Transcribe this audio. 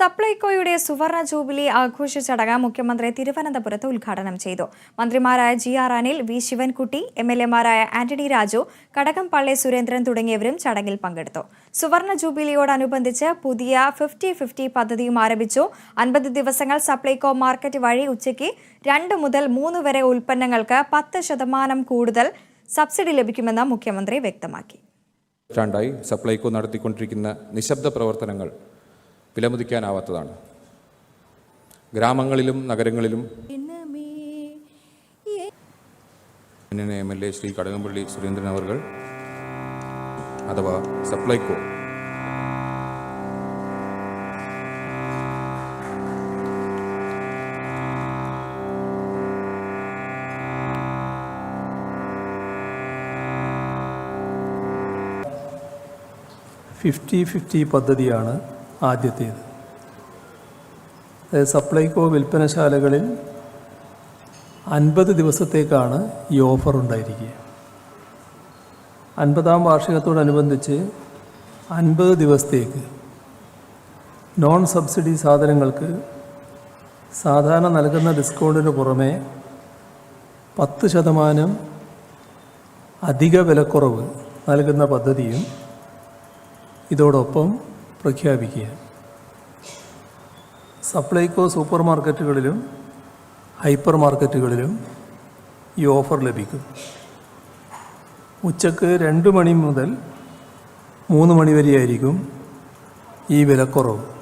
സപ്ലൈകോയുടെ സുവർണ ജൂബിലി ആഘോഷ ചടങ്ങ് മുഖ്യമന്ത്രി തിരുവനന്തപുരത്ത് ഉദ്ഘാടനം ചെയ്തു മന്ത്രിമാരായ G R Anil V Sivankutty M L എമാരായ ആന്റണി രാജു കടകംപള്ളി സുരേന്ദ്രൻ തുടങ്ങിയവരും ചടങ്ങിൽ പങ്കെടുത്തു സുവർണ ജൂബിലിയോടനുബന്ധിച്ച് പുതിയ ഫിഫ്റ്റി ഫിഫ്റ്റി പദ്ധതിയും ആരംഭിച്ചു അൻപത് ദിവസങ്ങൾ സപ്ലൈകോ മാർക്കറ്റ് വഴി ഉച്ചയ്ക്ക് രണ്ട് മുതൽ മൂന്ന് വരെ ഉൽപ്പന്നങ്ങൾക്ക് പത്ത് ശതമാനം കൂടുതൽ സബ്സിഡി ലഭിക്കുമെന്ന് മുഖ്യമന്ത്രി വ്യക്തമാക്കി നൂറ്റാണ്ടായി സപ്ലൈകോ നടത്തിക്കൊണ്ടിരിക്കുന്ന നിശബ്ദ പ്രവർത്തനങ്ങൾ വിലമതിക്കാനാവാത്തതാണ്. ഗ്രാമങ്ങളിലും നഗരങ്ങളിലും M L A Sri Kadakampally Surendran അവർകൾ അഥവാ സപ്ലൈകോ ഫിഫ്റ്റി ഫിഫ്റ്റി പദ്ധതിയാണ് ആദ്യത്തേത്. അതായത് സപ്ലൈകോ വിൽപ്പനശാലകളിൽ അൻപത് ദിവസത്തേക്കാണ് ഈ ഓഫർ ഉണ്ടായിരിക്കുക. അൻപതാം വാർഷികത്തോടനുബന്ധിച്ച് അൻപത് ദിവസത്തേക്ക് നോൺ സബ്സിഡി സാധനങ്ങൾക്ക് സാധാരണ നൽകുന്ന ഡിസ്കൗണ്ടിന് പുറമെ പത്ത് ശതമാനം അധിക വിലക്കുറവ് നൽകുന്ന പദ്ധതിയും ഇതോടൊപ്പം പ്രഖ്യാപിക്കുക. സപ്ലൈകോ സൂപ്പർ മാർക്കറ്റുകളിലും ഹൈപ്പർ മാർക്കറ്റുകളിലും ഈ ഓഫർ ലഭിക്കും. ഉച്ചയ്ക്ക് രണ്ട് മണി മുതൽ മൂന്ന് മണി വരെയായിരിക്കും ഈ വിലക്കുറവ്.